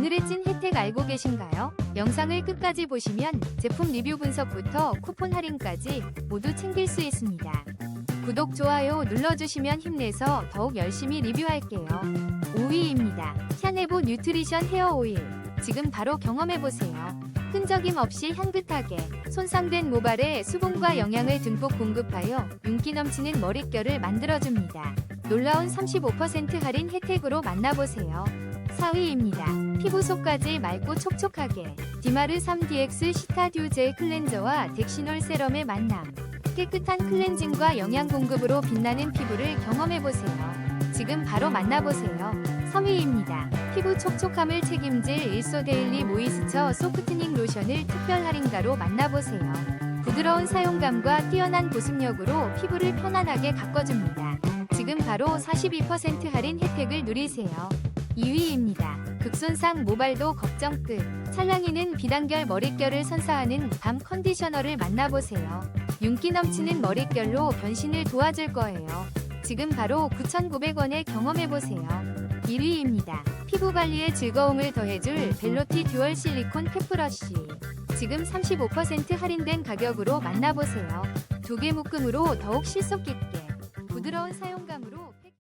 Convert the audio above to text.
오늘의 찐 혜택 알고 계신가요? 영상을 끝까지 보시면 제품 리뷰 분석부터 쿠폰 할인까지 모두 챙길 수 있습니다. 구독, 좋아요 눌러주시면 힘내서 더욱 열심히 리뷰할게요. 5위입니다. 샤네보 뉴트리션 헤어 오일. 지금 바로 경험해보세요. 끈적임 없이 향긋하게 손상된 모발에 수분과 영양을 듬뿍 공급하여 윤기 넘치는 머릿결을 만들어줍니다. 놀라운 35% 할인 혜택으로 만나보세요. 4위입니다. 피부 속까지 맑고 촉촉하게 디마르 3DX 시타듀 젤 클렌저와 덱시놀 세럼의 만남 깨끗한 클렌징과 영양 공급으로 빛나는 피부를 경험해보세요. 지금 바로 만나보세요. 3위입니다. 피부 촉촉함을 책임질 일소 데일리 모이스처 소프트닝 로션을 특별 할인가로 만나보세요. 부드러운 사용감과 뛰어난 보습력으로 피부를 편안하게 가꿔줍니다. 지금 바로 42% 할인 혜택을 누리세요. 2위입니다. 극손상 모발도 걱정 끝. 찰랑이는 비단결 머릿결을 선사하는 밤 컨디셔너를 만나보세요. 윤기 넘치는 머릿결로 변신을 도와줄 거예요. 지금 바로 9,900원에 경험해보세요. 1위입니다. 피부 관리에 즐거움을 더해줄 벨로티 듀얼 실리콘 팩브러쉬. 지금 35% 할인된 가격으로 만나보세요. 두 개 묶음으로 더욱 실속 깊게 부드러운 사용감으로 팩-